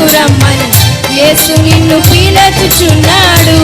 రమ్మని యేసు నిన్ను పీలకుచున్నాడు.